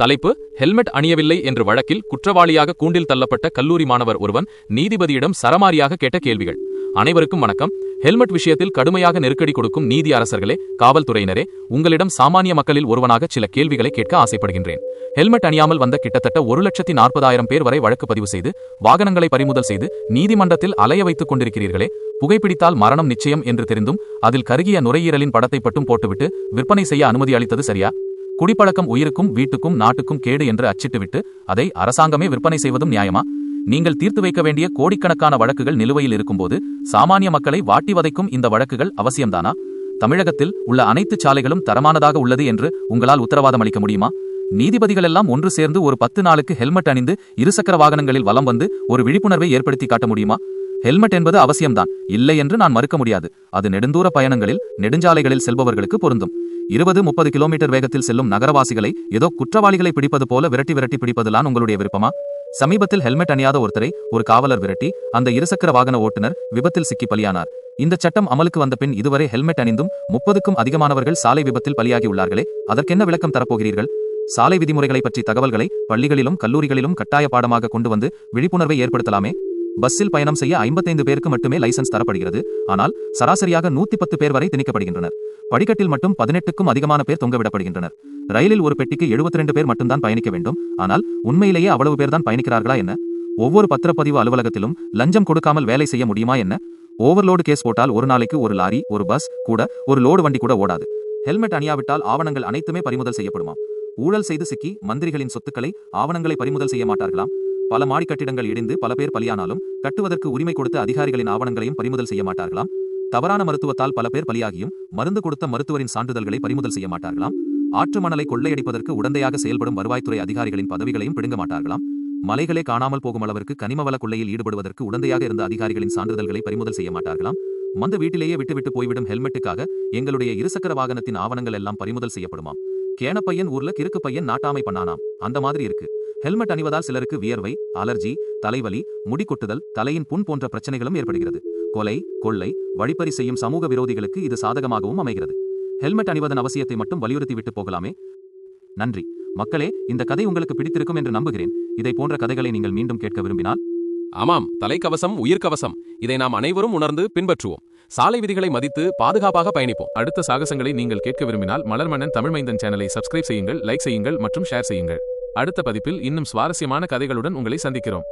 தலைப்பு ஹெல்மெட் அணியவில்லை என்று வழக்கில் குற்றவாளியாக கூண்டில் தள்ளப்பட்ட கல்லூரி மாணவர் ஒருவன் நீதிபதியிடம் சரமாரியாக கேட்ட கேள்விகள். அனைவருக்கும் வணக்கம். ஹெல்மெட் விஷயத்தில் கடுமையாக நெருக்கடி கொடுக்கும் நீதி அரசர்களே காவல்துறையினரே உங்களிடம் சாமானிய மக்களில் ஒருவனாக சில கேள்விகளை கேட்க ஆசைப்படுகின்றேன். ஹெல்மெட் அணியாமல் வந்த கிட்டத்தட்ட ஒரு லட்சத்தி நாற்பதாயிரம் பேர் வரை வழக்கு பதிவு செய்து வாகனங்களை பறிமுதல் செய்து நீதிமன்றத்தில் அலைய வைத்துக் கொண்டிருக்கிறீர்களே புகைப்பிடித்தால் மரணம் நிச்சயம் என்று தெரிந்தும் அதில் கருகிய நுரையீரலின் படத்தை பட்டும் போட்டுவிட்டு விற்பனை செய்ய அனுமதி அளித்தது சரியா? குடிப்பழக்கம் உயிருக்கும் வீட்டுக்கும் நாட்டுக்கும் கேடு என்று அச்சிட்டுவிட்டு அதை அரசாங்கமே விற்பனை செய்வதும் நியாயமா? நீங்கள் தீர்த்து வைக்க வேண்டிய கோடிக்கணக்கான வழக்குகள் நிலுவையில் இருக்கும்போது சாமானிய மக்களை வாட்டி வதைக்கும் இந்த வழக்குகள் அவசியம்தானா? தமிழகத்தில் உள்ள அனைத்து சாலைகளும் தரமானதாக உள்ளது என்று உங்களால் உத்தரவாதம் அளிக்க முடியுமா? நீதிபதிகள் எல்லாம் ஒன்று சேர்ந்து ஒரு பத்து நாளுக்கு ஹெல்மெட் அணிந்து இருசக்கர வாகனங்களில் வலம் வந்து ஒரு விழிப்புணர்வை ஏற்படுத்தி காட்ட முடியுமா? ஹெல்மெட் என்பது அவசியம்தான் இல்லை என்று நான் மறுக்க முடியாது. அது நெடுந்தூர பயணங்களில் நெடுஞ்சாலைகளில் செல்பவர்களுக்கு பொருந்தும். இருபது முப்பது கிலோமீட்டர் வேகத்தில் செல்லும் நகரவாசிகளை ஏதோ குற்றவாளிகளை பிடிப்பது போல விரட்டி விரட்டி பிடிப்பதுதான் உங்களுடைய விருப்பமா? சமீபத்தில் ஹெல்மெட் அணியாத ஒருத்தரை ஒரு காவலர் விரட்டி அந்த இருசக்கர வாகன ஓட்டுநர் விபத்தில் சிக்கி பலியானார். இந்த சட்டம் அமலுக்கு வந்த பின் இதுவரை ஹெல்மெட் அணிந்தும் முப்பதுக்கும் அதிகமானவர்கள் சாலை விபத்தில் பலியாகியுள்ளார்களே அதற்கென்ன விளக்கம் தரப்போகிறீர்கள்? சாலை விதிமுறைகளை பற்றி தகவல்களை பள்ளிகளிலும் கல்லூரிகளிலும் கட்டாய பாடமாக கொண்டு வந்து விழிப்புணர்வை ஏற்படுத்தலாமே? பஸ்ஸில் பயணம் செய்ய ஐம்பத்தைந்து பேருக்கு மட்டுமே லைசன்ஸ் தரப்படுகிறது. ஆனால் சராசரியாக நூத்தி பத்து பேர் வரை திணிக்கப்படுகின்றனர். படிக்கட்டில் மட்டும் பதினெட்டுக்கும் அதிகமான பேர் தொங்கவிடப்படுகின்றனர். ரயிலில் ஒரு பெட்டிக்கு எழுபத்தி ரெண்டு பேர் மட்டும்தான் பயணிக்க வேண்டும். ஆனால் உண்மையிலேயே அவ்வளவு பேர் தான் பயணிக்கிறார்களா என்ன? ஒவ்வொரு பத்திரப்பதிவு அலுவலகத்திலும் லஞ்சம் கொடுக்காமல் வேலை செய்ய முடியுமா என்ன? ஓவர்லோடு கேஸ் போட்டால் ஒரு நாளைக்கு ஒரு லாரி ஒரு பஸ் கூட ஒரு லோடு வண்டி கூட ஓடாது. ஹெல்மெட் அணியாவிட்டால் ஆவணங்கள் அனைத்துமே பறிமுதல் செய்யப்படுமா ஊழல் செய்து சிக்கி மந்திரிகளின் சொத்துக்களை ஆவணங்களை பறிமுதல் செய்ய மாட்டார்களாம். பல மாடி கட்டிடங்கள் இடிந்து பல பேர் பலியானாலும் கட்டுவதற்கு உரிமை கொடுத்த அதிகாரிகளின் ஆவணங்களையும் பறிமுதல் செய்ய மாட்டார்களாம். தவறான மருத்துவத்தால் பல பேர் பலியாகியும் மருந்து கொடுத்த மருத்துவரின் சான்றிதழ்களை பறிமுதல் செய்ய மாட்டார்களாம். ஆற்று மணலை கொள்ளையடிப்பதற்கு உடந்தையாக செயல்படும் வருவாய்த்துறை அதிகாரிகளின் பதவிகளையும் பிடுங்க மாட்டார்களாம். மலைகளே காணாமல் போகும் அளவிற்கு கனிமவள கொள்ளையில் ஈடுபடுவதற்கு உடந்தையாக இருந்த அதிகாரிகளின் சான்றிதழ்களை பறிமுதல் செய்ய மாட்டார்களாம். மந்த வீட்டிலேயே விட்டுவிட்டு போய்விடும் ஹெல்மெட்டுக்காக எங்களுடைய இருசக்கர வாகனத்தின் ஆவணங்கள் எல்லாம் பறிமுதல் செய்யப்படுமாம். கேன பையன் ஊர்ல கிறுக்கு பையன் நாட்டாமை பண்ணானாம். அந்த மாதிரி இருக்கு. ஹெல்மெட் அணிவதால் சிலருக்கு வியர்வை அலர்ஜி தலைவலி முடி கொட்டுதல் தலையின் புண் போன்ற பிரச்சனைகளும் ஏற்படுகிறது. கொலை கொள்ளை வழிப்பறி செய்யும் சமூக விரோதிகளுக்கு இது சாதகமாகவும் அமைகிறது. ஹெல்மெட் அணிவதன் அவசியத்தை மட்டும் வலியுறுத்தி விட்டு போகலாமே? நன்றி. மக்களே இந்த கதை உங்களுக்கு பிடித்திருக்கும் என்று நம்புகிறேன். இதை போன்ற கதைகளை நீங்கள் மீண்டும் கேட்க விரும்பினால்? ஆமாம் தலைக்கவசம் உயிர்கவசம் இதை நாம் அனைவரும் உணர்ந்து பின்பற்றுவோம். சாலை விதிகளை மதித்து பாதுகாப்பாக பயணிப்போம். அடுத்த சாகசங்களை நீங்கள் கேட்க விரும்பினால் மலர்மன்னன் தமிழ்மைந்தன் சேனலை சப்ஸ்கிரைப் செய்யுங்கள் லைக் செய்யுங்கள் மற்றும் ஷேர் செய்யுங்கள். அடுத்த பதிப்பில் இன்னும் சுவாரஸ்யமான கதைகளுடன் உங்களை சந்திக்கிறோம்.